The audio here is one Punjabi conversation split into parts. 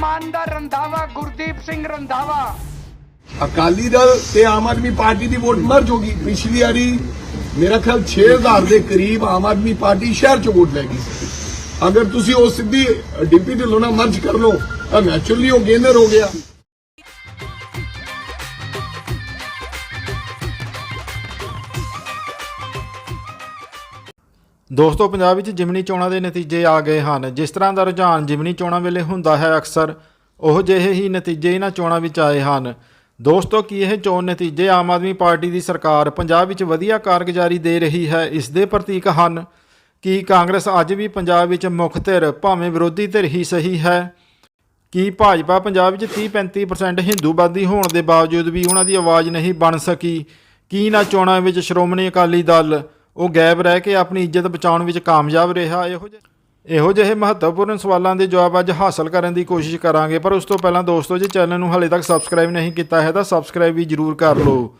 ਇਮਾਨਦਾਰ ਰੰਧਾਵਾ, ਗੁਰਦੀਪ ਸਿੰਘ ਰੰਧਾਵਾ। ਅਕਾਲੀ ਦਲ ਤੇ ਆਮ ਆਦਮੀ ਪਾਰਟੀ ਦੀ ਵੋਟ ਮਰਜ ਹੋ ਗਈ ਪਿਛਲੀ ਵਾਰੀ ਮੇਰਾ ਖਿਆਲ 6000 ਦੇ ਕਰੀਬ ਆਮ ਆਦਮੀ ਪਾਰਟੀ ਸ਼ਹਿਰ ਚ ਵੋਟ ਲੈ ਗਈ ਅਗਰ ਤੁਸੀਂ ਉਹ ਸਿੱਧੀ ਡਿਪਟੀ ਢਿੱਲੋਂ ਨਾਲ ਮਰਜ ਕਰ ਲਓ, ਤਾਂ ਨੈਚੁਰਲੀ ਉਹ ਗੇਨਰ ਹੋ ਗਿਆ। ਦੋਸਤੋ, ਪੰਜਾਬ ਵਿੱਚ ਜਿਮਨੀ ਚੋਣਾਂ ਦੇ ਨਤੀਜੇ ਆ ਗਏ ਹਨ। ਜਿਸ ਤਰ੍ਹਾਂ ਦਾ ਰੁਝਾਨ ਜਿਮਨੀ ਚੋਣਾਂ ਵੇਲੇ ਹੁੰਦਾ ਹੈ, ਅਕਸਰ ਉਹ ਜਿਹੇ ਹੀ ਨਤੀਜੇ ਇਹਨਾਂ ਚੋਣਾਂ ਵਿੱਚ ਆਏ ਹਨ। ਦੋਸਤੋ, ਕੀ ਇਹ ਚੋਣ ਨਤੀਜੇ ਆਮ ਆਦਮੀ ਪਾਰਟੀ ਦੀ ਸਰਕਾਰ ਪੰਜਾਬ ਵਿੱਚ ਵਧੀਆ ਕਾਰਗੁਜ਼ਾਰੀ ਦੇ ਰਹੀ ਹੈ, ਇਸ ਦੇ ਪ੍ਰਤੀਕ ਹਨ? ਕਿ ਕਾਂਗਰਸ ਅੱਜ ਵੀ ਪੰਜਾਬ ਵਿੱਚ ਮੁੱਖ ਧਿਰ ਭਾਵੇਂ ਵਿਰੋਧੀ ਧਿਰ ਹੀ ਸਹੀ ਹੈ? ਕੀ ਭਾਜਪਾ ਪੰਜਾਬ ਵਿੱਚ 30-35% ਹਿੰਦੂਵਾਦੀ ਹੋਣ ਦੇ ਬਾਵਜੂਦ ਵੀ ਉਹਨਾਂ ਦੀ ਆਵਾਜ਼ ਨਹੀਂ ਬਣ ਸਕੀ? ਕੀ ਇਹਨਾਂ ਚੋਣਾਂ ਵਿੱਚ ਸ਼੍ਰੋਮਣੀ ਅਕਾਲੀ ਦਲ ਉਹ ਗਾਇਬ ਰਹਿ ਕੇ ਆਪਣੀ ਇੱਜ਼ਤ ਬਚਾਉਣ ਵਿੱਚ ਕਾਮਯਾਬ ਰਿਹਾ, ਇਹੋ ਜਿਹੇ ਇਹੋ ਜਿਹੇ ਮਹੱਤਵਪੂਰਨ ਸਵਾਲਾਂ ਦੇ ਜਵਾਬ ਅੱਜ ਹਾਸਲ ਕਰਨ ਦੀ ਕੋਸ਼ਿਸ਼ ਕਰਾਂਗੇ, ਪਰ ਉਸ ਤੋਂ ਪਹਿਲਾਂ ਦੋਸਤੋ, ਜੇ ਚੈਨਲ ਨੂੰ ਹਾਲੇ ਤੱਕ ਸਬਸਕ੍ਰਾਈਬ ਨਹੀਂ ਕੀਤਾ ਹੈ, ਤਾਂ ਸਬਸਕ੍ਰਾਈਬ ਵੀ ਜਰੂਰ ਕਰ ਲਓ।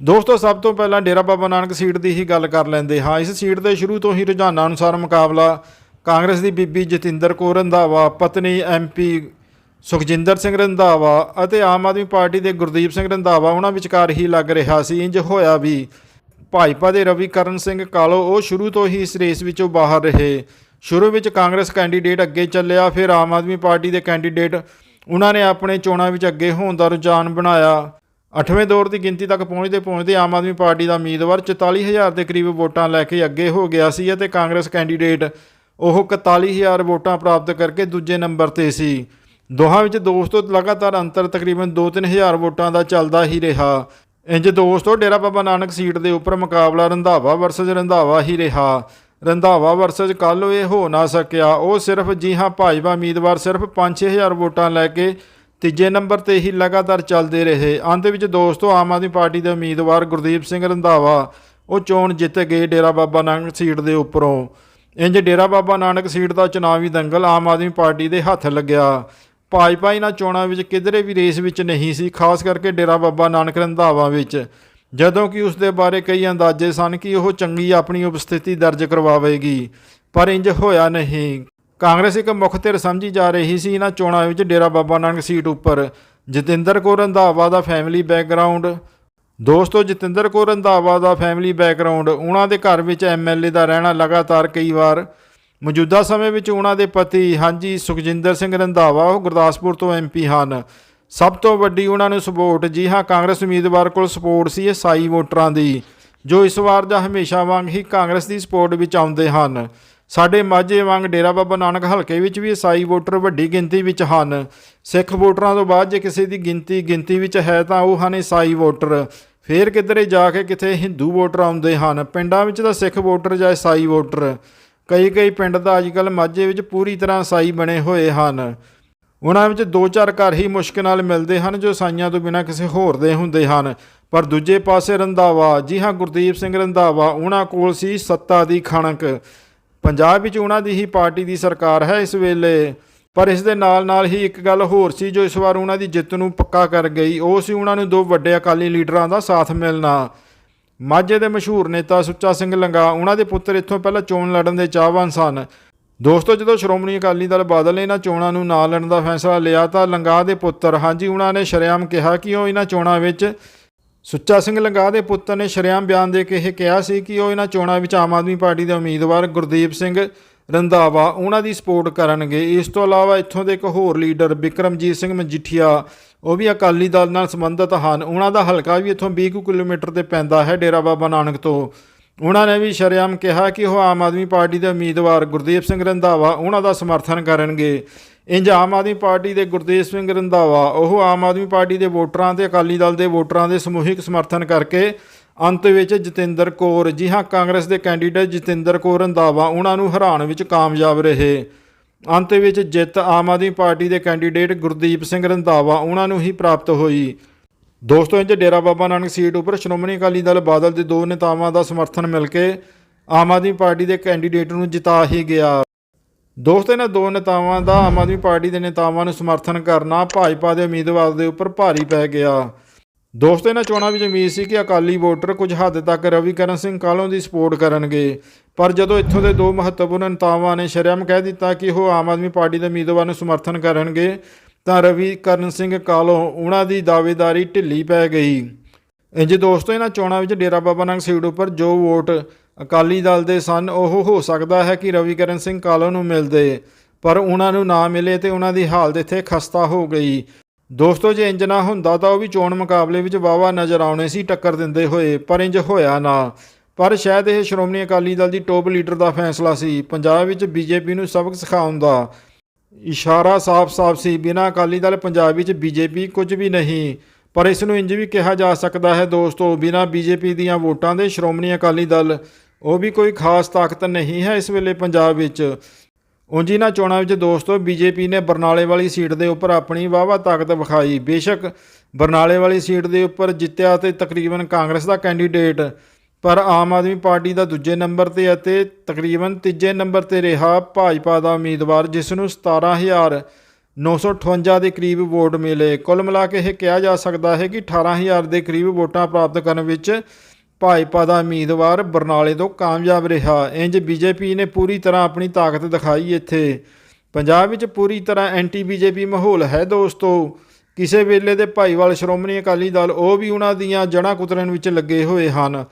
ਦੋਸਤੋ, ਸਭ ਤੋਂ ਪਹਿਲਾਂ ਡੇਰਾ ਬਾਬਾ ਨਾਨਕ ਸੀਟ ਦੀ ਹੀ ਗੱਲ ਕਰ ਲੈਂਦੇ ਹਾਂ। ਇਸ ਸੀਟ ਦੇ ਸ਼ੁਰੂ ਤੋਂ ਹੀ ਰੁਝਾਨਾਂ ਅਨੁਸਾਰ ਮੁਕਾਬਲਾ ਕਾਂਗਰਸ ਦੀ ਬੀਬੀ ਜਤਿੰਦਰ ਕੌਰ ਰੰਧਾਵਾ, ਪਤਨੀ ਐਮਪੀ ਸੁਖਜਿੰਦਰ ਸਿੰਘ ਰੰਧਾਵਾ ਅਤੇ ਆਮ ਆਦਮੀ ਪਾਰਟੀ ਦੇ ਗੁਰਦੀਪ ਸਿੰਘ ਰੰਧਾਵਾ, ਉਹਨਾਂ ਵਿਚਕਾਰ ਹੀ ਲੱਗ ਰਿਹਾ ਸੀ, ਇੰਜ ਹੋਇਆ ਵੀ ਭਾਜਪਾ ਦੇ ਰਵੀ ਕਰਨ ਸਿੰਘ ਕਾਲੋ ਉਹ ਸ਼ੁਰੂ ਤੋਂ ਹੀ ਇਸ ਰੇਸ ਵਿੱਚੋਂ ਬਾਹਰ ਰਹੇ। ਸ਼ੁਰੂ ਵਿੱਚ ਕਾਂਗਰਸ ਕੈਂਡੀਡੇਟ ਅੱਗੇ ਚੱਲਿਆ, ਫਿਰ ਆਮ ਆਦਮੀ ਪਾਰਟੀ ਦੇ ਕੈਂਡੀਡੇਟ ਉਹਨਾਂ ਨੇ ਆਪਣੇ ਚੋਣਾਂ ਵਿੱਚ ਅੱਗੇ ਹੋਣ ਦਾ ਰੁਝਾਨ ਬਣਾਇਆ। ਅੱਠਵੇਂ ਦੌਰ ਦੀ ਗਿਣਤੀ ਤੱਕ ਪਹੁੰਚਦੇ ਪਹੁੰਚਦੇ ਆਮ ਆਦਮੀ ਪਾਰਟੀ ਦਾ ਉਮੀਦਵਾਰ 44000 ਦੇ ਕਰੀਬ ਵੋਟਾਂ ਲੈ ਕੇ ਅੱਗੇ ਹੋ ਗਿਆ ਸੀ ਅਤੇ ਕਾਂਗਰਸ ਕੈਂਡੀਡੇਟ ਉਹ 41000 ਵੋਟਾਂ ਪ੍ਰਾਪਤ ਕਰਕੇ ਦੂਜੇ ਨੰਬਰ ਤੇ ਸੀ। ਦੋਹਾਂ ਵਿੱਚ ਦੋਸਤੋ ਲਗਾਤਾਰ ਅੰਤਰ ਤਕਰੀਬਨ 2-3000 ਵੋਟਾਂ ਦਾ ਚੱਲਦਾ ਹੀ ਰਿਹਾ। ਇੰਜ ਦੋਸਤੋ ਡੇਰਾ ਬਾਬਾ ਨਾਨਕ ਸੀਟ ਦੇ ਉੱਪਰ ਮੁਕਾਬਲਾ ਰੰਧਾਵਾ ਵਰਸਸ ਰੰਧਾਵਾ ਹੀ ਰਿਹਾ। ਰੰਧਾਵਾ ਵਰਸਸ ਕੱਲ ਇਹ ਹੋ ਨਾ ਸਕਿਆ। ਉਹ ਸਿਰਫ ਜੀ ਹਾਂ ਭਾਜਪਾ ਉਮੀਦਵਾਰ ਸਿਰਫ 5-6000 ਵੋਟਾਂ ਲੈ ਕੇ ਤੀਜੇ ਨੰਬਰ ਤੇ ਹੀ ਲਗਾਤਾਰ ਚੱਲਦੇ ਰਹੇ। ਅੰਤ ਵਿੱਚ ਦੋਸਤੋ ਆਮ ਆਦਮੀ ਪਾਰਟੀ ਦੇ ਉਮੀਦਵਾਰ ਗੁਰਦੀਪ ਸਿੰਘ ਰੰਧਾਵਾ ਉਹ ਚੋਣ ਜਿੱਤ ਗਏ ਡੇਰਾ ਬਾਬਾ ਨਾਨਕ ਸੀਟ ਦੇ ਉੱਪਰੋਂ। ਇੰਜ ਡੇਰਾ ਬਾਬਾ ਨਾਨਕ ਸੀਟ ਦਾ ਚੁਣਾਵੀ ਦੰਗਲ ਆਮ ਆਦਮੀ ਪਾਰਟੀ ਦੇ ਹੱਥ ਲੱਗਿਆ। ਭਾਜਪਾ ਇਹਨਾਂ ਚੋਣਾਂ ਵਿੱਚ ਕਿਧਰੇ ਵੀ ਰੇਸ ਵਿੱਚ ਨਹੀਂ ਸੀ, ਖਾਸ ਕਰਕੇ ਡੇਰਾ ਬਾਬਾ ਨਾਨਕ ਰੰਧਾਵਾ ਵਿੱਚ। ਜਦੋਂ ਕਿ ਉਸ ਦੇ ਬਾਰੇ ਕਈ ਅੰਦਾਜ਼ੇ ਸਨ ਕਿ ਉਹ ਚੰਗੀ ਆਪਣੀ ਉਪਸਥਿਤੀ ਦਰਜ ਕਰਵਾਵੇਗੀ, ਪਰ ਇੰਜ ਹੋਇਆ ਨਹੀਂ। ਕਾਂਗਰਸ ਇੱਕ ਮੁੱਖ ਧਿਰ ਸਮਝੀ ਜਾ ਰਹੀ ਸੀ ਇਹਨਾਂ ਚੋਣਾਂ ਵਿੱਚ ਡੇਰਾ ਬਾਬਾ ਨਾਨਕ ਸੀਟ ਉੱਪਰ। ਜਤਿੰਦਰ ਕੌਰ ਰੰਧਾਵਾ ਦਾ ਫੈਮਿਲੀ ਬੈਕਗ੍ਰਾਉਂਡ। ਦੋਸਤੋ, ਜਤਿੰਦਰ ਕੌਰ ਰੰਧਾਵਾ ਦਾ ਫੈਮਿਲੀ ਬੈਕਗ੍ਰਾਉਂਡ, ਉਹਨਾਂ ਦੇ ਘਰ ਵਿੱਚ ਐਮਐਲਏ ਦਾ ਰਹਿਣਾ ਲਗਾਤਾਰ ਕਈ ਵਾਰ। ਮੌਜੂਦਾ ਸਮੇਂ ਵਿੱਚ ਉਹਨਾਂ ਦੇ ਪਤੀ ਹਾਂਜੀ ਸੁਖਜਿੰਦਰ ਸਿੰਘ ਰੰਧਾਵਾ, ਉਹ ਗੁਰਦਾਸਪੁਰ ਤੋਂ ਐਮਪੀ ਹਨ। ਸਭ ਤੋਂ ਵੱਡੀ ਉਹਨਾਂ ਨੂੰ ਸਪੋਰਟ, ਜੀ ਹਾਂ, ਕਾਂਗਰਸ ਉਮੀਦਵਾਰ ਕੋਲ ਸਪੋਰਟ ਸੀ ਈਸਾਈ ਵੋਟਰਾਂ ਦੀ, ਜੋ ਇਸ ਵਾਰ ਜਾਂ ਹਮੇਸ਼ਾ ਵਾਂਗ ਹੀ ਕਾਂਗਰਸ ਦੀ ਸਪੋਰਟ ਵਿੱਚ ਆਉਂਦੇ ਹਨ। ਸਾਡੇ ਮਾਝੇ ਵਾਂਗ ਡੇਰਾ ਬਾਬਾ ਨਾਨਕ ਹਲਕੇ ਵਿੱਚ ਵੀ ਈਸਾਈ ਵੋਟਰ ਵੱਡੀ ਗਿਣਤੀ ਵਿੱਚ ਹਨ। ਸਿੱਖ ਵੋਟਰਾਂ ਤੋਂ ਬਾਅਦ ਜੇ ਕਿਸੇ ਦੀ ਗਿਣਤੀ ਗਿਣਤੀ ਵਿੱਚ ਹੈ ਤਾਂ ਉਹ ਹਨ ਈਸਾਈ ਵੋਟਰ। ਫੇਰ ਕਿਧਰੇ ਜਾ ਕੇ ਕਿਥੇ ਹਿੰਦੂ ਵੋਟਰ ਆਉਂਦੇ ਹਨ? ਪਿੰਡਾਂ ਵਿੱਚ ਤਾਂ ਸਿੱਖ ਵੋਟਰ ਜਾਂ ਈਸਾਈ ਵੋਟਰ। ਕਈ ਕਈ ਪਿੰਡ ਤਾਂ ਅੱਜਕੱਲ ਮਾਝੇ ਵਿੱਚ ਪੂਰੀ ਤਰ੍ਹਾਂ ਈਸਾਈ ਬਣੇ ਹੋਏ ਹਨ। ਉਹਨਾਂ ਵਿੱਚ ਦੋ ਚਾਰ ਘਰ ਹੀ ਮੁਸ਼ਕਿਲ ਨਾਲ ਮਿਲਦੇ ਹਨ ਜੋ ਸਾਈਆਂ ਤੋਂ ਬਿਨਾਂ ਕਿਸੇ ਹੋਰ ਦੇ ਹੁੰਦੇ ਹਨ। ਪਰ ਦੂਜੇ ਪਾਸੇ ਰੰਧਾਵਾ, ਜੀ ਹਾਂ ਗੁਰਦੀਪ ਸਿੰਘ ਰੰਧਾਵਾ, ਉਹਨਾਂ ਕੋਲ ਸੀ ਸੱਤਾ ਦੀ ਖਣਕ। ਪੰਜਾਬ ਵਿੱਚ ਉਹਨਾਂ ਦੀ ਹੀ ਪਾਰਟੀ ਦੀ ਸਰਕਾਰ ਹੈ ਇਸ ਵੇਲੇ। ਪਰ ਇਸ ਦੇ ਨਾਲ ਨਾਲ ਹੀ ਇੱਕ ਗੱਲ ਹੋਰ ਸੀ ਜੋ ਇਸ ਵਾਰ ਉਹਨਾਂ ਦੀ ਜਿੱਤ ਨੂੰ ਪੱਕਾ ਕਰ ਗਈ। ਉਹ ਸੀ ਉਹਨਾਂ ਨੂੰ ਦੋ ਵੱਡੇ ਅਕਾਲੀ ਲੀਡਰਾਂ ਦਾ ਸਾਥ ਮਿਲਣਾ। ਮਾਝੇ ਦੇ ਮਸ਼ਹੂਰ ਨੇਤਾ ਸੁੱਚਾ ਸਿੰਘ ਲੰਗਾ, ਉਹਨਾਂ ਦੇ ਪੁੱਤਰ ਇੱਥੋਂ ਪਹਿਲਾਂ ਚੋਣ ਲੜਨ ਦੇ ਚਾਹਵਾਨ ਸਨ। ਦੋਸਤੋ, ਜਦੋਂ ਸ਼੍ਰੋਮਣੀ ਅਕਾਲੀ ਦਲ ਬਾਦਲ ਨੇ ਇਹਨਾਂ ਚੋਣਾਂ ਨੂੰ ਨਾ ਲੜਨ ਦਾ ਫੈਸਲਾ ਲਿਆ ਤਾਂ ਲੰਗਾ ਦੇ ਪੁੱਤਰ, ਹਾਂਜੀ, ਉਹਨਾਂ ਨੇ ਸ਼ਰੇਆਮ ਕਿਹਾ ਕਿ ਉਹ ਇਹਨਾਂ ਚੋਣਾਂ ਵਿੱਚ ਸੁੱਚਾ ਸਿੰਘ ਲੰਗਾ ਦੇ ਪੁੱਤਰ ਨੇ ਸ਼ਰੇਆਮ ਬਿਆਨ ਦੇ ਕੇ ਇਹ ਕਿਹਾ ਸੀ ਕਿ ਉਹ ਇਹਨਾਂ ਚੋਣਾਂ ਵਿੱਚ ਆਮ ਆਦਮੀ ਪਾਰਟੀ ਦੇ ਉਮੀਦਵਾਰ ਗੁਰਦੀਪ ਸਿੰਘ ਰੰਧਾਵਾ, ਉਹਨਾਂ ਦੀ ਸਪੋਰਟ ਕਰਨਗੇ। ਇਸ ਤੋਂ ਇਲਾਵਾ ਇੱਥੋਂ ਦੇ ਇੱਕ ਹੋਰ ਲੀਡਰ ਵਿਕਰਮਜੀਤ ਸਿੰਘ ਮਜੀਠੀਆ, ਉਹ ਵੀ ਅਕਾਲੀ ਦਲ ਨਾਲ ਸੰਬੰਧਿਤ ਹਨ। ਉਹਨਾਂ ਦਾ ਹਲਕਾ ਵੀ ਇੱਥੋਂ 20 ਕੁ ਕਿਲੋਮੀਟਰ ਤੇ ਪੈਂਦਾ ਹੈ, ਡੇਰਾ ਬਾਬਾ ਨਾਨਕ ਤੋਂ। ਉਹਨਾਂ ਨੇ ਵੀ ਸ਼ਰੇਆਮ ਕਿਹਾ ਕਿ ਉਹ ਆਮ ਆਦਮੀ ਪਾਰਟੀ ਦੇ ਉਮੀਦਵਾਰ ਗੁਰਦੀਪ ਸਿੰਘ ਰੰਧਾਵਾ, ਉਹਨਾਂ ਦਾ ਸਮਰਥਨ ਕਰਨਗੇ। ਇੰਜ ਆਮ ਆਦਮੀ ਪਾਰਟੀ ਦੇ ਗੁਰਦੇਵ ਸਿੰਘ ਰੰਧਾਵਾ, ਉਹ ਆਮ ਆਦਮੀ ਪਾਰਟੀ ਦੇ ਵੋਟਰਾਂ ਤੇ, ਅਕਾਲੀ ਦਲ ਦੇ ਵੋਟਰਾਂ ਦੇ ਸਮੂਹਿਕ ਸਮਰਥਨ ਕਰਕੇ ਅੰਤ ਵਿੱਚ ਜਤਿੰਦਰ ਕੌਰ, ਜੀ ਹਾਂ, ਕਾਂਗਰਸ ਦੇ ਕੈਂਡੀਡੇਟ ਜਤਿੰਦਰ ਕੌਰ ਰੰਧਾਵਾ, ਉਹਨਾਂ ਨੂੰ ਹਰਾਉਣ ਵਿੱਚ ਕਾਮਯਾਬ ਰਹੇ। ਅੰਤ ਵਿੱਚ ਜਿੱਤ ਆਮ ਆਦਮੀ ਪਾਰਟੀ ਦੇ ਕੈਂਡੀਡੇਟ ਗੁਰਦੀਪ ਸਿੰਘ ਰੰਧਾਵਾ, ਉਹਨਾਂ ਨੂੰ ਹੀ ਪ੍ਰਾਪਤ ਹੋਈ। ਦੋਸਤੋ, ਇੰਜ ਡੇਰਾ ਬਾਬਾ ਨਾਨਕ ਸੀਟ ਉੱਪਰ ਸ਼੍ਰੋਮਣੀ ਅਕਾਲੀ ਦਲ ਬਾਦਲ ਦੇ ਦੋ ਨੇਤਾਵਾਂ ਦਾ ਸਮਰਥਨ ਮਿਲ ਕੇ ਆਮ ਆਦਮੀ ਪਾਰਟੀ ਦੇ ਕੈਂਡੀਡੇਟ ਨੂੰ ਜਿਤਾ ਹੀ ਗਿਆ। ਦੋਸਤੋ, ਇਹਨਾਂ ਦੋ ਨੇਤਾਵਾਂ ਦਾ ਆਮ ਆਦਮੀ ਪਾਰਟੀ ਦੇ ਨੇਤਾਵਾਂ ਨੂੰ ਸਮਰਥਨ ਕਰਨਾ ਭਾਜਪਾ ਦੇ ਉਮੀਦਵਾਰ ਦੇ ਉੱਪਰ ਭਾਰੀ ਪੈ ਗਿਆ। ਦੋਸਤੋ, ਇਹਨਾਂ ਚੋਣਾਂ ਵਿੱਚ ਉਮੀਦ ਸੀ ਕਿ ਅਕਾਲੀ ਵੋਟਰ ਕੁਝ ਹੱਦ ਤੱਕ ਰਵੀਕਰਨ ਸਿੰਘ ਕਾਲੋਂ ਦੀ ਸਪੋਰਟ ਕਰਨਗੇ। ਪਰ ਜਦੋਂ ਇੱਥੋਂ ਦੇ ਦੋ ਮਹੱਤਵਪੂਰਨ ਨੇਤਾਵਾਂ ਨੇ ਸ਼ਰਮ ਕਹਿ ਦਿੱਤਾ ਕਿ ਉਹ ਆਮ ਆਦਮੀ ਪਾਰਟੀ ਦੇ ਉਮੀਦਵਾਰ ਨੂੰ ਸਮਰਥਨ ਕਰਨਗੇ, ਤਾਂ ਰਵੀਕਰਨ ਸਿੰਘ ਕਾਲੋਂ ਉਹਨਾਂ ਦੀ ਦਾਅਵੇਦਾਰੀ ਢਿੱਲੀ ਪੈ ਗਈ। ਇੰਜ ਦੋਸਤੋ, ਇਹਨਾਂ ਚੋਣਾਂ ਵਿੱਚ ਡੇਰਾ ਬਾਬਾ ਨਾਨਕ ਸੀਟ ਉੱਪਰ ਜੋ ਵੋਟ ਅਕਾਲੀ ਦਲ ਦੇ ਸਨ, ਉਹ ਹੋ ਸਕਦਾ ਹੈ ਕਿ ਰਵੀਕਰਨ ਸਿੰਘ ਕਾਲੋਂ ਨੂੰ ਮਿਲਦੇ, ਪਰ ਉਹਨਾਂ ਨੂੰ ਨਾ ਮਿਲੇ ਤੇ ਉਹਨਾਂ ਦੀ ਹਾਲਤ ਇੱਥੇ ਖਸਤਾ ਹੋ ਗਈ। ਦੋਸਤੋ, ਜੇ ਇੰਜ ਨਾ ਹੁੰਦਾ ਤਾਂ ਉਹ ਵੀ ਚੋਣ ਮੁਕਾਬਲੇ ਵਿੱਚ ਵਾਵਾ ਨਜ਼ਰ ਆਉਣੇ ਸੀ, ਟੱਕਰ ਦਿੰਦੇ ਹੋਏ, ਪਰ ਇੰਜ ਹੋਇਆ ਨਾ। ਪਰ ਸ਼ਾਇਦ ਇਹ ਸ਼੍ਰੋਮਣੀ ਅਕਾਲੀ ਦਲ ਦੀ ਟੋਪ ਲੀਡਰ ਦਾ ਫੈਸਲਾ ਸੀ। ਪੰਜਾਬ ਵਿੱਚ ਬੀਜੇਪੀ ਨੂੰ ਸਬਕ ਸਿਖਾਉਣ ਦਾ ਇਸ਼ਾਰਾ ਸਾਫ਼-ਸਾਫ਼ ਸੀ। ਬਿਨਾਂ ਅਕਾਲੀ ਦਲ ਪੰਜਾਬ ਵਿੱਚ ਬੀਜੇਪੀ ਕੁਝ ਵੀ ਨਹੀਂ, ਪਰ ਇਸ ਨੂੰ ਇੰਜ ਵੀ ਕਿਹਾ ਜਾ ਸਕਦਾ ਹੈ, ਦੋਸਤੋ, ਬਿਨਾਂ ਬੀਜੇਪੀ ਦੀਆਂ ਵੋਟਾਂ ਦੇ ਸ਼੍ਰੋਮਣੀ ਅਕਾਲੀ ਦਲ, ਉਹ ਵੀ ਕੋਈ ਖਾਸ ਤਾਕਤ ਨਹੀਂ ਹੈ ਇਸ ਵੇਲੇ ਪੰਜਾਬ ਵਿੱਚ। ਉਂਝ ਇਹਨਾਂ ਚੋਣਾਂ ਵਿੱਚ ਦੋਸਤੋ ਬੀਜੇਪੀ ਨੇ ਬਰਨਾਲੇ ਵਾਲੀ ਸੀਟ ਦੇ ਉੱਪਰ ਆਪਣੀ ਵਾਹਵਾ ਤਾਕਤ ਵਿਖਾਈ। ਬੇਸ਼ੱਕ ਬਰਨਾਲੇ ਵਾਲੀ ਸੀਟ ਦੇ ਉੱਪਰ ਜਿੱਤਿਆ ਤੇ ਤਕਰੀਬਨ ਕਾਂਗਰਸ ਦਾ ਕੈਂਡੀਡੇਟ, ਪਰ ਆਮ ਆਦਮੀ ਪਾਰਟੀ ਦਾ ਦੂਜੇ ਨੰਬਰ ਤੇ ਅਤੇ ਤਕਰੀਬਨ ਤੀਜੇ ਨੰਬਰ ਤੇ ਰਿਹਾ ਭਾਜਪਾ ਦਾ ਉਮੀਦਵਾਰ, ਜਿਸ ਨੂੰ 17958 ਦੇ ਕਰੀਬ ਵੋਟ ਮਿਲੇ। ਕੁੱਲ ਮਿਲਾ ਕੇ ਇਹ ਕਿਹਾ ਜਾ ਸਕਦਾ ਹੈ ਕਿ 18000 ਦੇ ਕਰੀਬ ਵੋਟਾਂ ਪ੍ਰਾਪਤ ਕਰਨ ਵਿੱਚ ਭਾਜਪਾ ਦਾ ਉਮੀਦਵਾਰ ਬਰਨਾਲੇ ਤੋਂ ਕਾਮਯਾਬ ਰਿਹਾ। ਇੰਜ ਬੀਜੇਪੀ ਨੇ ਪੂਰੀ ਤਰ੍ਹਾਂ ਆਪਣੀ ਤਾਕਤ ਦਿਖਾਈ ਇੱਥੇ। ਪੰਜਾਬ ਵਿੱਚ ਪੂਰੀ ਤਰ੍ਹਾਂ ਐਂਟੀ ਬੀਜੇਪੀ ਮਾਹੌਲ ਹੈ ਦੋਸਤੋ। ਕਿਸੇ ਵੇਲੇ ਦੇ ਭਾਈਵਾਲ ਸ਼੍ਰੋਮਣੀ ਅਕਾਲੀ ਦਲ ਉਹ ਵੀ ਉਹਨਾਂ ਦੀਆਂ ਜੜ੍ਹਾਂ ਕੁਤਰਨ ਵਿੱਚ ਲੱਗੇ ਹੋਏ ਹਨ।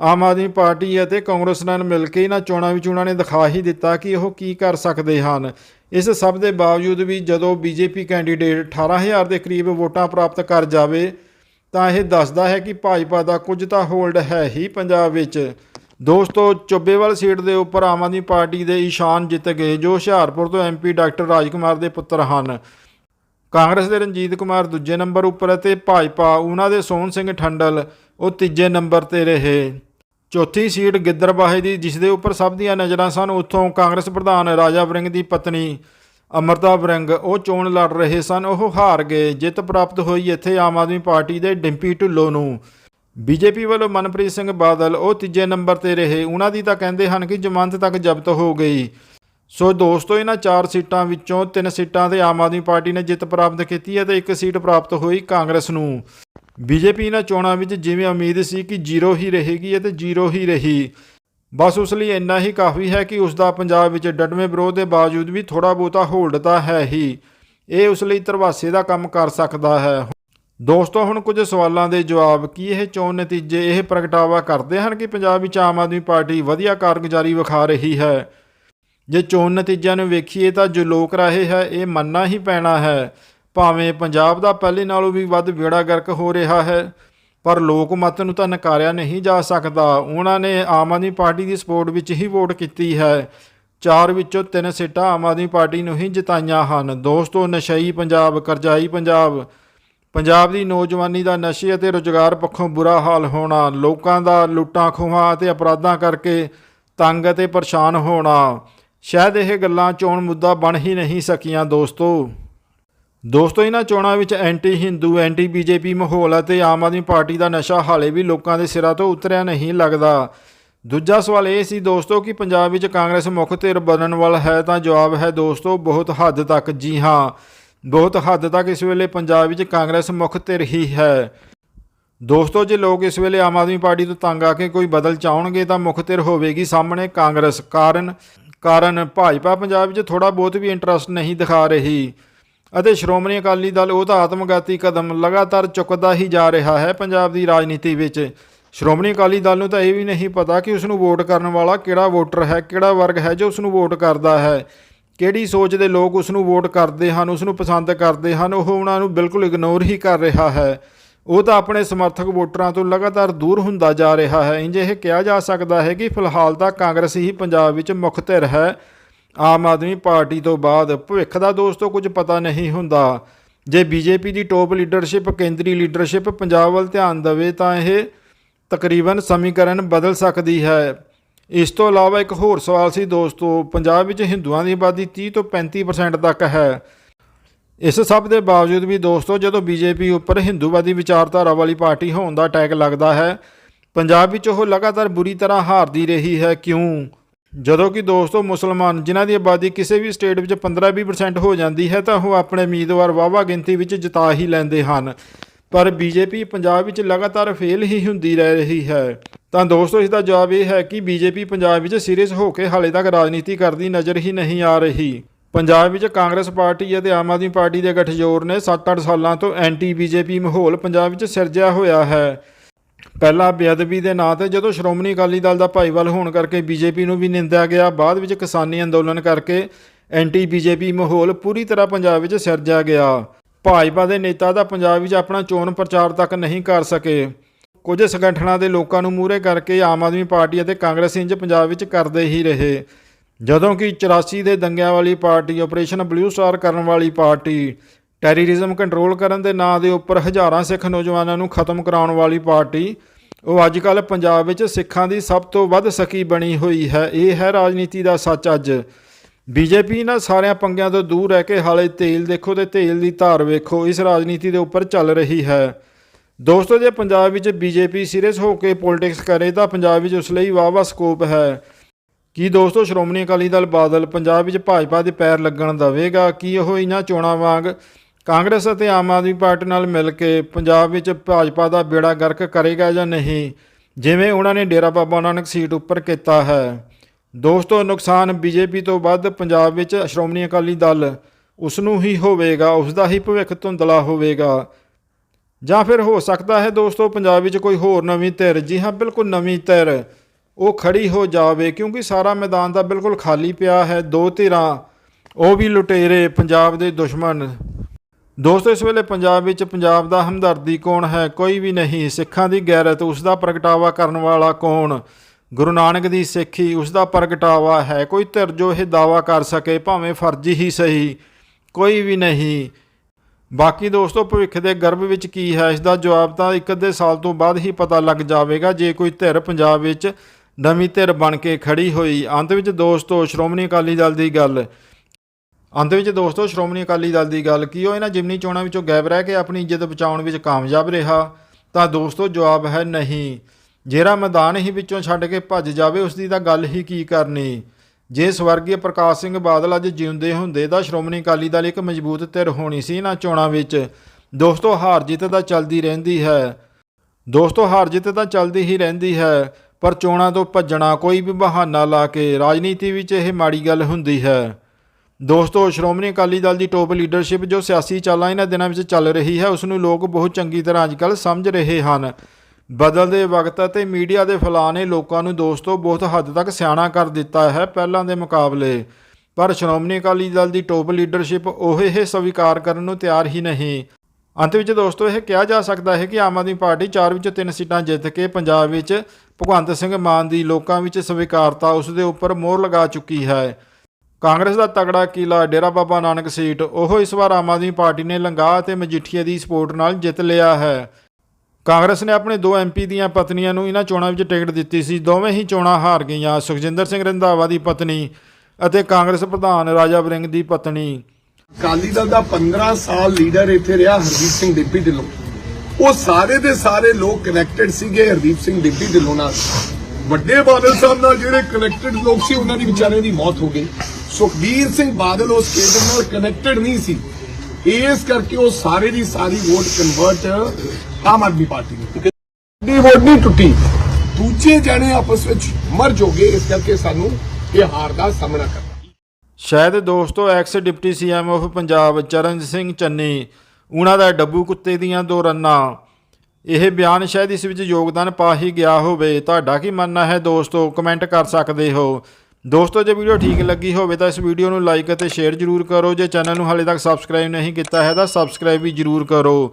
ਆਮ ਆਦਮੀ ਪਾਰਟੀ ਅਤੇ ਕਾਂਗਰਸ ਨਾਲ ਮਿਲ ਕੇ ਇਹਨਾਂ ਚੋਣਾਂ ਵਿੱਚ ਉਹਨਾਂ ਨੇ ਦਿਖਾ ਹੀ ਦਿੱਤਾ ਕਿ ਉਹ ਕੀ ਕਰ ਸਕਦੇ ਹਨ। ਇਸ ਸਭ ਦੇ ਬਾਵਜੂਦ ਵੀ ਜਦੋਂ ਬੀਜੇਪੀ ਕੈਂਡੀਡੇਟ 18000 ਦੇ ਕਰੀਬ ਵੋਟਾਂ ਪ੍ਰਾਪਤ ਕਰ ਜਾਵੇ ਤਾਂ ਇਹ ਦੱਸਦਾ ਹੈ ਕਿ ਭਾਜਪਾ ਦਾ ਕੁਝ ਤਾਂ ਹੋਲਡ ਹੈ ਹੀ ਪੰਜਾਬ ਵਿੱਚ। ਦੋਸਤੋ, ਚੋਬੇਵਾਲ ਸੀਟ ਦੇ ਉੱਪਰ ਆਮ ਆਦਮੀ ਪਾਰਟੀ ਦੇ ਈਸ਼ਾਨ ਜਿੱਤ ਗਏ, ਜੋ ਹੁਸ਼ਿਆਰਪੁਰ ਤੋਂ ਐਮਪੀ ਡਾਕਟਰ ਰਾਜਕੁਮਾਰ ਦੇ ਪੁੱਤਰ ਹਨ। ਕਾਂਗਰਸ ਦੇ ਰਣਜੀਤ ਕੁਮਾਰ ਦੂਜੇ ਨੰਬਰ ਉੱਪਰ ਅਤੇ ਭਾਜਪਾ, ਉਹਨਾਂ ਦੇ ਸੋਹਣ ਸਿੰਘ ਠੰਡਲ, ਉਹ ਤੀਜੇ ਨੰਬਰ ਤੇ ਰਹੇ। ਚੌਥੀ ਸੀਟ ਗਿੱਦਰਬਾਹੇ ਦੀ, ਜਿਸ ਦੇ ਉੱਪਰ ਸਭ ਦੀਆਂ ਨਜ਼ਰਾਂ ਸਨ, ਉੱਥੋਂ ਕਾਂਗਰਸ ਪ੍ਰਧਾਨ ਰਾਜਾ ਵਰਿੰਗ ਦੀ ਪਤਨੀ। ਅਮਰਤਾ ਵਰਿੰਗ ਉਹ ਚੋਣ ਲੜ ਰਹੇ ਸਨ, ਉਹ ਹਾਰ ਗਏ। ਜਿੱਤ ਪ੍ਰਾਪਤ ਹੋਈ ਇੱਥੇ ਆਮ ਆਦਮੀ ਪਾਰਟੀ ਦੇ ਡਿੰਪੀ ਢਿੱਲੋਂ ਨੂੰ। ਬੀਜੇਪੀ ਵੱਲੋਂ ਮਨਪ੍ਰੀਤ ਸਿੰਘ ਬਾਦਲ ਉਹ ਤੀਜੇ ਨੰਬਰ ਤੇ ਰਹੇ। ਉਹਨਾਂ ਦੀ ਤਾਂ ਕਹਿੰਦੇ ਹਨ ਕਿ ਜ਼ਮਾਨਤ ਤੱਕ ਜ਼ਬਤ ਹੋ ਗਈ। ਸੋ ਦੋਸਤੋ, ਇਹਨਾਂ ਚਾਰ ਸੀਟਾਂ ਵਿੱਚੋਂ ਤਿੰਨ ਸੀਟਾਂ ਤੇ ਆਮ ਆਦਮੀ ਪਾਰਟੀ ਨੇ ਜਿੱਤ ਪ੍ਰਾਪਤ ਕੀਤੀ ਹੈ ਤੇ ਇੱਕ ਸੀਟ ਪ੍ਰਾਪਤ ਹੋਈ ਕਾਂਗਰਸ ਨੂੰ। ਬੀਜੇਪੀ ਇਹਨਾਂ ਚੋਣਾਂ ਵਿੱਚ ਜਿਵੇਂ ਉਮੀਦ ਸੀ ਕਿ ਜ਼ੀਰੋ ਹੀ ਰਹੇਗੀ ਅਤੇ ਜ਼ੀਰੋ ਹੀ ਰਹੀ। ਬਸ ਉਸ ਲਈ ਇੰਨਾ ਹੀ ਕਾਫੀ ਹੈ ਕਿ ਉਸ ਦਾ ਪੰਜਾਬ ਵਿੱਚ ਡਟਵੇਂ ਵਿਰੋਧ ਦੇ ਬਾਵਜੂਦ ਵੀ ਥੋੜਾ ਬਹੁਤਾ ਹੋਲਡ ਤਾਂ ਹੈ ਹੀ। ਇਹ ਉਸ ਲਈ ਧਰਵਾਸੇ ਦਾ ਕੰਮ ਕਰ ਸਕਦਾ ਹੈ। ਦੋਸਤੋ, ਹੁਣ ਕੁਝ ਸਵਾਲਾਂ ਦੇ ਜਵਾਬ, ਕੀ ਇਹ ਚੋਣ ਨਤੀਜੇ ਇਹ ਪ੍ਰਗਟਾਵਾ ਕਰਦੇ ਹਨ ਕਿ ਪੰਜਾਬ ਵਿੱਚ ਆਮ ਆਦਮੀ ਪਾਰਟੀ ਵਧੀਆ ਕਾਰਗੁਜ਼ਾਰੀ ਵਿਖਾ ਰਹੀ ਹੈ? ਜੇ ਚੋਣ ਨਤੀਜਿਆਂ ਨੂੰ ਵੇਖੀਏ ਤਾਂ ਜੋ ਲੋਕ ਰਹੇ ਹੈ, ਇਹ ਮੰਨਣਾ ਹੀ ਪੈਣਾ ਹੈ। ਭਾਵੇਂ ਪੰਜਾਬ ਦਾ ਪਹਿਲੇ ਨਾਲੋਂ ਵੀ ਵੱਧ ਵਿੜਾ ਗਰਕ ਹੋ ਰਿਹਾ ਹੈ ਪਰ ਲੋਕ ਮਤ ਨੂੰ ਤਾਂ ਨਕਾਰਿਆ ਨਹੀਂ ਜਾ ਸਕਦਾ। ਉਹਨਾਂ ਨੇ ਆਮ ਆਦਮੀ ਪਾਰਟੀ ਦੀ ਸਪੋਰਟ ਵਿੱਚ ਹੀ ਵੋਟ ਕੀਤੀ ਹੈ। ਚਾਰ ਵਿੱਚੋਂ ਤਿੰਨ ਸੀਟਾਂ ਆਮ ਆਦਮੀ ਪਾਰਟੀ ਨੂੰ ਹੀ ਜਿਤਾਈਆਂ ਹਨ। ਦੋਸਤੋ, ਨਸ਼ਈ ਪੰਜਾਬ, ਕਰਜ਼ਾਈ ਪੰਜਾਬ। ਪੰਜਾਬ ਦੀ ਨੌਜਵਾਨੀ ਦਾ ਨਸ਼ੇ ਅਤੇ ਰੁਜ਼ਗਾਰ ਪੱਖੋਂ ਬੁਰਾ ਹਾਲ ਹੋਣਾ, ਲੋਕਾਂ ਦਾ ਲੁੱਟਾਂ ਖੋਹਾਂ ਅਤੇ ਅਪਰਾਧਾਂ ਕਰਕੇ ਤੰਗ ਅਤੇ ਪਰੇਸ਼ਾਨ ਹੋਣਾ। ਸ਼ਾਇਦ ਇਹ ਗੱਲਾਂ ਚੋਣ ਮੁੱਦਾ ਬਣ ਹੀ ਨਹੀਂ ਸਕੀਆਂ, ਦੋਸਤੋ। ਦੋਸਤੋ, ਇਹਨਾਂ ਚੋਣਾਂ ਵਿੱਚ ਐਂਟੀ ਹਿੰਦੂ, ਐਂਟੀ ਬੀਜੇਪੀ ਮਾਹੌਲ ਅਤੇ ਆਮ ਆਦਮੀ ਪਾਰਟੀ ਦਾ ਨਸ਼ਾ ਹਾਲੇ ਵੀ ਲੋਕਾਂ ਦੇ ਸਿਰਾਂ ਤੋਂ ਉਤਰਿਆ ਨਹੀਂ ਲੱਗਦਾ। ਦੂਜਾ ਸਵਾਲ ਇਹ ਸੀ ਦੋਸਤੋ ਕਿ ਪੰਜਾਬ ਵਿੱਚ ਕਾਂਗਰਸ ਮੁੱਖ ਧਿਰ ਬਣਨ ਵਾਲਾ ਹੈ ਤਾਂ ਜਵਾਬ ਹੈ ਦੋਸਤੋ, ਬਹੁਤ ਹੱਦ ਤੱਕ ਜੀ ਹਾਂ। ਬਹੁਤ ਹੱਦ ਤੱਕ ਇਸ ਵੇਲੇ ਪੰਜਾਬ ਵਿੱਚ ਕਾਂਗਰਸ ਮੁੱਖ ਧਿਰ ਹੀ ਹੈ। ਦੋਸਤੋ, ਜੇ ਲੋਕ ਇਸ ਵੇਲੇ ਆਮ ਆਦਮੀ ਪਾਰਟੀ ਤੋਂ ਤੰਗ ਆ ਕੇ ਕੋਈ ਬਦਲ ਚਾਹਣਗੇ ਤਾਂ ਮੁੱਖ ਧਿਰ ਹੋਵੇਗੀ ਸਾਹਮਣੇ ਕਾਂਗਰਸ। ਕਾਰਨ ਕਾਰਨ ਭਾਜਪਾ ਪੰਜਾਬ ਵਿੱਚ ਥੋੜਾ ਬਹੁਤ ਵੀ ਇੰਟਰਸਟ ਨਹੀਂ ਦਿਖਾ ਰਹੀ। ਅਤੇ ਸ਼੍ਰੋਮਣੀ ਅਕਾਲੀ ਦਲ ਉਹ ਤਾਂ ਆਤਮਘਾਤੀ ਕਦਮ ਲਗਾਤਾਰ ਚੁੱਕਦਾ ਹੀ ਜਾ ਰਿਹਾ ਹੈ ਪੰਜਾਬ ਦੀ ਰਾਜਨੀਤੀ ਵਿੱਚ। ਸ਼੍ਰੋਮਣੀ ਅਕਾਲੀ ਦਲ ਨੂੰ ਤਾਂ ਇਹ ਵੀ ਨਹੀਂ ਪਤਾ ਕਿ ਉਸ ਨੂੰ ਵੋਟ ਕਰਨ ਵਾਲਾ ਕਿਹੜਾ ਵੋਟਰ ਹੈ, ਕਿਹੜਾ ਵਰਗ ਹੈ ਜੋ ਉਸ ਨੂੰ ਵੋਟ ਕਰਦਾ ਹੈ। ਕਿਹੜੀ ਸੋਚ ਦੇ ਲੋਕ ਉਸ ਨੂੰ ਵੋਟ ਕਰਦੇ ਹਨ ਉਸ ਨੂੰ ਪਸੰਦ ਕਰਦੇ ਹਨ, ਉਹ ਉਹਨਾਂ ਨੂੰ ਬਿਲਕੁਲ ਇਗਨੋਰ ਹੀ ਕਰ ਰਿਹਾ ਹੈ। ਉਹ ਤਾਂ ਆਪਣੇ ਸਮਰਥਕ ਵੋਟਰਾਂ ਤੋਂ ਲਗਾਤਾਰ ਦੂਰ ਹੁੰਦਾ ਜਾ ਰਿਹਾ ਹੈ। ਇੰਜ ਇਹ ਕਿਹਾ ਜਾ ਸਕਦਾ ਹੈ ਕਿ ਫਿਲਹਾਲ ਤਾਂ ਕਾਂਗਰਸ ਹੀ ਪੰਜਾਬ ਵਿੱਚ ਮੁੱਖ ਧਿਰ ਹੈ। ਆਮ ਆਦਮੀ ਪਾਰਟੀ ਤੋਂ ਬਾਅਦ ਭਵਿੱਖ ਦਾ ਦੋਸਤੋ ਕੁਝ ਪਤਾ ਨਹੀਂ ਹੁੰਦਾ। ਜੇ ਬੀਜੇਪੀ ਦੀ ਟੋਪ ਲੀਡਰਸ਼ਿਪ ਕੇਂਦਰੀ ਲੀਡਰਸ਼ਿਪ ਪੰਜਾਬ ਵੱਲ ਧਿਆਨ ਦੇਵੇ ਤਾਂ ਇਹ ਤਕਰੀਬਨ ਸਮੀਕਰਨ ਬਦਲ ਸਕਦੀ ਹੈ। ਇਸ ਤੋਂ ਇਲਾਵਾ ਇੱਕ ਹੋਰ ਸਵਾਲ ਸੀ ਦੋਸਤੋ, ਪੰਜਾਬ ਵਿੱਚ ਹਿੰਦੂਆਂ ਦੀ ਆਬਾਦੀ 30 ਤੋਂ 35% ਤੱਕ ਹੈ। ਇਸ ਸਭ ਦੇ ਬਾਵਜੂਦ ਵੀ ਦੋਸਤੋ, ਜਦੋਂ ਬੀਜੇਪੀ ਉੱਪਰ ਹਿੰਦੂਵਾਦੀ ਵਿਚਾਰਧਾਰਾ ਵਾਲੀ ਪਾਰਟੀ ਹੋਣ ਦਾ ਅਟੈਕ ਲੱਗਦਾ ਹੈ, ਪੰਜਾਬ ਵਿੱਚ ਉਹ ਲਗਾਤਾਰ ਬੁਰੀ ਤਰ੍ਹਾਂ ਹਾਰਦੀ ਰਹੀ ਹੈ। ਕਿਉਂ? ਜਦੋਂ ਕਿ ਦੋਸਤੋ ਮੁਸਲਮਾਨ ਜਿਨ੍ਹਾਂ ਦੀ ਆਬਾਦੀ ਕਿਸੇ ਵੀ ਸਟੇਟ ਵਿੱਚ 15-20% ਹੋ ਜਾਂਦੀ ਹੈ, ਤਾਂ ਉਹ ਆਪਣੇ ਉਮੀਦਵਾਰ ਵਾਵਾ ਗਿਣਤੀ ਵਿੱਚ ਜਿਤਾ ਹੀ ਲੈਂਦੇ ਹਨ। ਪਰ ਬੀਜੇਪੀ ਪੰਜਾਬ ਵਿੱਚ ਲਗਾਤਾਰ ਫੇਲ ਹੀ ਹੁੰਦੀ ਰਹਿ ਰਹੀ ਹੈ। ਤਾਂ ਦੋਸਤੋ ਇਸ ਦਾ ਜਵਾਬ ਇਹ ਹੈ ਕਿ ਬੀਜੇਪੀ ਪੰਜਾਬ ਵਿੱਚ ਸੀਰੀਅਸ ਹੋ ਕੇ ਹਾਲੇ ਤੱਕ ਰਾਜਨੀਤੀ ਕਰਦੀ ਨਜ਼ਰ ਹੀ ਨਹੀਂ ਆ ਰਹੀ। ਪੰਜਾਬ ਵਿੱਚ ਕਾਂਗਰਸ ਪਾਰਟੀ ਅਤੇ ਆਮ ਆਦਮੀ ਪਾਰਟੀ ਦੇ ਗਠਜੋੜ ਨੇ 7-8 ਸਾਲਾਂ ਤੋਂ ਐਂਟੀ ਬੀਜੇਪੀ ਮਾਹੌਲ ਪੰਜਾਬ ਵਿੱਚ ਸਿਰਜਿਆ ਹੋਇਆ ਹੈ। ਪਹਿਲਾਂ ਬੇਅਦਬੀ ਦੇ ਨਾਂ ਤੇ ਜਦੋਂ ਸ਼੍ਰੋਮਣੀ ਅਕਾਲੀ ਦਲ ਦਾ ਭਾਈਵਾਲ ਹੋਣ ਕਰਕੇ ਬੀਜੇਪੀ ਨੂੰ ਵੀ ਨਿੰਦਿਆ ਗਿਆ, ਬਾਅਦ ਵਿੱਚ ਕਿਸਾਨੀ ਅੰਦੋਲਨ ਕਰਕੇ ਐਂਟੀ ਬੀਜੇਪੀ ਮਾਹੌਲ ਪੂਰੀ ਤਰ੍ਹਾਂ ਪੰਜਾਬ ਵਿੱਚ ਸਿਰਜਿਆ ਗਿਆ। ਭਾਜਪਾ ਦੇ ਨੇਤਾ ਦਾ ਪੰਜਾਬ ਵਿੱਚ ਆਪਣਾ ਚੋਣ ਪ੍ਰਚਾਰ ਤੱਕ ਨਹੀਂ ਕਰ ਸਕੇ। ਕੁਝ ਸੰਗਠਨਾਂ ਦੇ ਲੋਕਾਂ ਨੂੰ ਮੂਹਰੇ ਕਰਕੇ ਆਮ ਆਦਮੀ ਪਾਰਟੀ ਅਤੇ ਕਾਂਗਰਸ ਇੰਜ ਪੰਜਾਬ ਵਿੱਚ ਕਰਦੇ ਹੀ ਰਹੇ। ਜਦੋਂ ਕਿ 84 ਦੇ ਦੰਗਿਆਂ ਵਾਲੀ ਪਾਰਟੀ, ਆਪਰੇਸ਼ਨ ਬਲੂ ਸਟਾਰ ਕਰਨ ਵਾਲੀ ਪਾਰਟੀ, ਟੈਰਰਿਜ਼ਮ ਕੰਟਰੋਲ ਕਰਨ ਦੇ ਨਾਂ ਦੇ ਉੱਪਰ ਹਜ਼ਾਰਾਂ ਸਿੱਖ ਨੌਜਵਾਨਾਂ ਨੂੰ ਖਤਮ ਕਰਾਉਣ ਵਾਲੀ ਪਾਰਟੀ ਉਹ ਅੱਜ ਕੱਲ ਪੰਜਾਬ ਵਿੱਚ ਸਿੱਖਾਂ ਦੀ ਸਭ ਤੋਂ ਵੱਧ ਸਕੀ ਬਣੀ ਹੋਈ ਹੈ। ਇਹ ਹੈ ਰਾਜਨੀਤੀ ਦਾ ਸੱਚ ਅੱਜ। ਬੀਜੇਪੀ ਨਾਲ ਸਾਰਿਆਂ ਪੰਗਿਆਂ ਤੋਂ ਦੂਰ ਰਹਿ ਕੇ ਹਾਲੇ ਤੇਲ ਦੇਖੋ ਤੇ ਤੇਲ ਦੀ ਧਾਰ ਵੇਖੋ। ਇਸ ਰਾਜਨੀਤੀ ਦੇ ਉੱਪਰ ਚੱਲ ਰਹੀ ਹੈ। ਦੋਸਤੋ, ਜੇ ਪੰਜਾਬ ਵਿੱਚ ਬੀਜੇਪੀ ਸੀਰੀਅਸ ਹੋ ਕੇ ਪੋਲਿਟਿਕਸ ਕਰੇ ਤਾਂ ਪੰਜਾਬ ਵਿੱਚ ਉਸ ਲਈ ਵਾਹਵਾ ਸਕੋਪ ਹੈ। ਕੀ ਦੋਸਤੋ, ਸ਼੍ਰੋਮਣੀ ਅਕਾਲੀ ਦਲ ਬਾਦਲ ਪੰਜਾਬ ਵਿੱਚ ਭਾਜਪਾ ਦੇ ਪੈਰ ਲੱਗਣ ਦੇਵੇਗਾ ਕੀ ਉਹ ਇਹਨਾਂ ਚੋਣਾਂ ਵਾਂਗ ਕਾਂਗਰਸ ਅਤੇ ਆਮ ਆਦਮੀ ਪਾਰਟੀ ਨਾਲ ਮਿਲ ਕੇ ਪੰਜਾਬ ਵਿੱਚ ਭਾਜਪਾ ਦਾ ਬੇੜਾ ਗਰਕ ਕਰੇਗਾ ਜਾਂ ਨਹੀਂ? ਜਿਵੇਂ ਉਹਨਾਂ ਨੇ ਡੇਰਾ ਬਾਬਾ ਨਾਨਕ ਸੀਟ ਉੱਪਰ ਕੀਤਾ ਹੈ। ਦੋਸਤੋ, ਨੁਕਸਾਨ ਬੀਜੇਪੀ ਤੋਂ ਵੱਧ ਪੰਜਾਬ ਵਿੱਚ ਸ਼੍ਰੋਮਣੀ ਅਕਾਲੀ ਦਲ ਉਸ ਨੂੰ ਹੀ ਹੋਵੇਗਾ ਉਸ ਦਾ ਹੀ ਭਵਿੱਖ ਧੁੰਦਲਾ ਹੋਵੇਗਾ। ਜਾਂ ਫਿਰ ਹੋ ਸਕਦਾ ਹੈ ਦੋਸਤੋ, ਪੰਜਾਬ ਵਿੱਚ ਕੋਈ ਹੋਰ ਨਵੀਂ ਧਿਰ। ਜੀ ਹਾਂ, ਬਿਲਕੁਲ ਨਵੀਂ ਧਿਰ। ਉਹ ਖੜੀ ਹੋ ਜਾਵੇ, ਕਿਉਂਕਿ ਸਾਰਾ ਮੈਦਾਨ ਤਾਂ ਬਿਲਕੁਲ ਖਾਲੀ ਪਿਆ ਹੈ, ਦੋ ਧਿਰਾਂ, ਉਹ ਵੀ ਲੁਟੇਰੇ ਪੰਜਾਬ ਦੇ ਦੁਸ਼ਮਣ। ਦੋਸਤੋ, ਇਸ ਵੇਲੇ ਪੰਜਾਬ ਵਿੱਚ ਪੰਜਾਬ ਦਾ ਹਮਦਰਦੀ ਕੌਣ ਹੈ? ਕੋਈ ਵੀ ਨਹੀਂ। ਸਿੱਖਾਂ ਦੀ ਗੈਰਤ, ਉਸ ਦਾ ਪ੍ਰਗਟਾਵਾ ਕਰਨ ਵਾਲਾ ਕੌਣ? ਗੁਰੂ ਨਾਨਕ ਦੀ ਸਿੱਖੀ, ਉਸ ਦਾ ਪ੍ਰਗਟਾਵਾ ਹੈ। ਕੋਈ ਧਿਰ ਜੋ ਇਹ ਦਾਵਾ ਕਰ ਸਕੇ, ਭਾਵੇਂ ਫਰਜ਼ੀ ਹੀ ਸਹੀ। ਕੋਈ ਵੀ ਨਹੀਂ। ਬਾਕੀ ਦੋਸਤੋ, ਭਵਿੱਖ ਦੇ ਗਰਭ ਵਿੱਚ ਕੀ ਹੈ? ਇਸ ਦਾ ਜਵਾਬ ਤਾਂ ਇੱਕ ਅੱਧੇ ਸਾਲ ਤੋਂ ਬਾਅਦ ਹੀ ਪਤਾ ਲੱਗ ਜਾਵੇਗਾ। ਜੇ ਕੋਈ ਧਿਰ ਪੰਜਾਬ ਵਿੱਚ ਨਵੀਂ ਧਿਰ ਬਣ ਕੇ ਖੜੀ ਹੋਈ। ਅੰਤ ਵਿੱਚ ਦੋਸਤੋ, ਸ਼੍ਰੋਮਣੀ ਅਕਾਲੀ ਦਲ ਦੀ ਗੱਲ। ਅੰਤ ਵਿੱਚ ਦੋਸਤੋ, ਸ਼੍ਰੋਮਣੀ ਅਕਾਲੀ ਦਲ ਦੀ ਗੱਲ ਕੀ ਉਹ ਇਹਨਾਂ ਜਿਮਨੀ ਚੋਣਾਂ ਵਿੱਚੋਂ ਗਾਇਬ ਰਹਿ ਕੇ ਆਪਣੀ ਇੱਜ਼ਤ ਬਚਾਉਣ ਵਿੱਚ ਕਾਮਯਾਬ ਰਿਹਾ, ਤਾਂ ਦੋਸਤੋ, ਜਵਾਬ ਹੈ ਨਹੀਂ। ਜਿਹੜਾ ਮੈਦਾਨ ਹੀ ਵਿੱਚੋਂ ਛੱਡ ਕੇ ਭੱਜ ਜਾਵੇ ਉਸ ਦੀ ਤਾਂ ਗੱਲ ਹੀ ਕੀ ਕਰਨੀ? ਜੇ ਸਵਰਗੀ ਪ੍ਰਕਾਸ਼ ਸਿੰਘ ਬਾਦਲ ਅੱਜ ਜਿਉਂਦੇ ਹੁੰਦੇ, ਤਾਂ ਸ਼੍ਰੋਮਣੀ ਅਕਾਲੀ ਦਲ ਇੱਕ ਮਜ਼ਬੂਤ ਧਿਰ ਹੋਣੀ ਸੀ ਇਹਨਾਂ ਚੋਣਾਂ ਵਿੱਚ। ਦੋਸਤੋ, ਹਾਰ ਜਿੱਤ ਤਾਂ ਚੱਲਦੀ ਰਹਿੰਦੀ ਹੈ। ਦੋਸਤੋ, ਹਾਰ ਜਿੱਤ ਤਾਂ ਚੱਲਦੀ ਹੀ ਰਹਿੰਦੀ ਹੈ, ਪਰ ਚੋਣਾਂ ਤੋਂ ਭੱਜਣਾ ਕੋਈ ਵੀ ਬਹਾਨਾ ਲਾ ਕੇ ਰਾਜਨੀਤੀ ਵਿੱਚ ਇਹ ਮਾੜੀ ਗੱਲ ਹੁੰਦੀ ਹੈ। ਦੋਸਤੋ, ਸ਼੍ਰੋਮਣੀ ਅਕਾਲੀ ਦਲ ਦੀ ਟੋਪ ਲੀਡਰਸ਼ਿਪ ਜੋ ਸਿਆਸੀ ਚਾਲਾਂ ਇਹਨਾਂ ਦਿਨਾਂ ਵਿੱਚ ਚੱਲ ਰਹੀ ਹੈ ਉਸ ਨੂੰ ਲੋਕ ਬਹੁਤ ਚੰਗੀ ਤਰ੍ਹਾਂ ਅੱਜਕੱਲ ਸਮਝ ਰਹੇ ਹਨ। ਬਦਲਦੇ ਵਕਤ ਅਤੇ ਮੀਡੀਆ ਦੇ ਫੈਲਾਅ ਨੇ ਲੋਕਾਂ ਨੂੰ ਦੋਸਤੋ ਬਹੁਤ ਹੱਦ ਤੱਕ ਸਿਆਣਾ ਕਰ ਦਿੱਤਾ ਹੈ ਪਹਿਲਾਂ ਦੇ ਮੁਕਾਬਲੇ। ਪਰ ਸ਼੍ਰੋਮਣੀ ਅਕਾਲੀ ਦਲ ਦੀ ਟੋਪ ਲੀਡਰਸ਼ਿਪ ਉਹ ਇਹ ਸਵੀਕਾਰ ਕਰਨ ਨੂੰ ਤਿਆਰ ਹੀ ਨਹੀਂ। ਅੰਤ ਵਿੱਚ ਦੋਸਤੋ, ਇਹ ਕਿਹਾ ਜਾ ਸਕਦਾ ਹੈ ਕਿ ਆਮ ਆਦਮੀ ਪਾਰਟੀ 4 ਵਿੱਚੋਂ 3 ਸੀਟਾਂ ਜਿੱਤ ਕੇ ਪੰਜਾਬ ਵਿੱਚ ਭਗਵੰਤ ਸਿੰਘ ਮਾਨ ਦੀ ਲੋਕਾਂ ਵਿੱਚ ਸਵੀਕਾਰਤਾ ਉਸ ਦੇ ਉੱਪਰ ਮੋਹਰ ਲਗਾ ਚੁੱਕੀ ਹੈ। ਕਾਂਗਰਸ ਦਾ ਤਗੜਾ ਕਿਲਾ, ਡੇਰਾ ਬਾਬਾ ਨਾਨਕ ਸੀਟ, ਉਹ ਇਸ ਵਾਰ ਆਮ ਆਦਮੀ ਪਾਰਟੀ ਨੇ ਲੰਗਾ ਅਤੇ ਮਜੀਠੀਆ ਦੀ ਸਪੋਰਟ ਨਾਲ ਜਿੱਤ ਲਿਆ ਹੈ। ਕਾਂਗਰਸ ਨੇ ਆਪਣੇ ਦੋ ਐਮਪੀ ਦੀਆਂ ਪਤਨੀਆਂ ਨੂੰ ਇਹਨਾਂ ਚੋਣਾਂ ਵਿੱਚ ਟਿਕਟ ਦਿੱਤੀ ਸੀ। ਦੋਵੇਂ ਹੀ ਚੋਣਾਂ ਹਾਰ ਗਈਆਂ, ਸੁਖਜਿੰਦਰ ਸਿੰਘ ਰੰਧਾਵਾ ਦੀ ਪਤਨੀ ਅਤੇ ਕਾਂਗਰਸ ਪ੍ਰਧਾਨ ਰਾਜਾ ਵਰਿੰਗ ਦੀ ਪਤਨੀ। ਅਕਾਲੀ ਦਲ ਦਾ 15 ਸਾਲ ਲੀਡਰ ਇੱਥੇ ਰਿਹਾ ਹਰਦੀਪ ਸਿੰਘ ਡਿੱਪੀ ਢਿੱਲੋਂ। ਉਹ ਸਾਰੇ ਦੇ ਸਾਰੇ ਲੋਕ ਕਨੈਕਟਡ ਸੀਗੇ ਹਰਦੀਪ ਸਿੰਘ ਡਿੱਪੀ ਢਿੱਲੋਂ ਨਾਲ। ਵੱਡੇ ਬਾਦਲ ਸਾਹਿਬ ਨਾਲ ਜਿਹੜੇ ਕਨੈਕਟਡ ਲੋਕ ਸੀ, ਉਹਨਾਂ ਦੀ ਵਿਚਾਰਿਆਂ ਦੀ ਮੌਤ ਹੋ ਗਈ। ਸੁਖਬੀਰ ਸਿੰਘ ਬਾਦਲ ਉਸ ਕੇਡਰ ਨਾਲ ਕਨੈਕਟਡ ਨਹੀਂ ਸੀ। ਇਸ ਕਰਕੇ ਉਹ ਸਾਰੇ ਦੀ ਸਾਰੀ vote convert Aam Aadmi party ਨੂੰ ਦੀ ਵੋਟ ਨਹੀਂ ਟੁੱਟੀ। ਦੂਜੇ ਜਣੇ ਆਪਸ ਵਿੱਚ ਮਰਜ ਹੋ ਗਏ, ਇਸ ਕਰਕੇ ਸਾਨੂੰ ਇਹ ਹਾਰ ਦਾ ਸਾਹਮਣਾ ਕਰਨਾ। ਸ਼ਾਇਦ ਦੋਸਤੋ ex deputy CM of Punjab Charanjit Singh Channi, ਉਹਨਾਂ ਦਾ ਡੱਬੂ ਕੁੱਤੇ ਦੀਆਂ ਦੋ ਰੰਨਾਂ। ਇਹ ਬਿਆਨ ਸ਼ਾਇਦ ਇਸ ਵਿੱਚ ਯੋਗਦਾਨ ਪਾ ਹੀ ਗਿਆ ਹੋਵੇ। ਤੁਹਾਡਾ ਕੀ ਮੰਨਣਾ ਹੈ ਦੋਸਤੋ? ਕਮੈਂਟ ਕਰ ਸਕਦੇ ਹੋ। ਦੋਸਤੋ, ਜੇ ਵੀਡੀਓ ਠੀਕ ਲੱਗੀ ਹੋਵੇ ਤਾਂ ਇਸ ਵੀਡੀਓ ਨੂੰ ਲਾਈਕ ਅਤੇ ਸ਼ੇਅਰ ਜ਼ਰੂਰ ਕਰੋ। ਜੇ ਚੈਨਲ ਨੂੰ ਹਾਲੇ ਤੱਕ ਸਬਸਕ੍ਰਾਈਬ ਨਹੀਂ ਕੀਤਾ ਹੈ ਤਾਂ ਸਬਸਕ੍ਰਾਈਬ ਵੀ ਜ਼ਰੂਰ ਕਰੋ।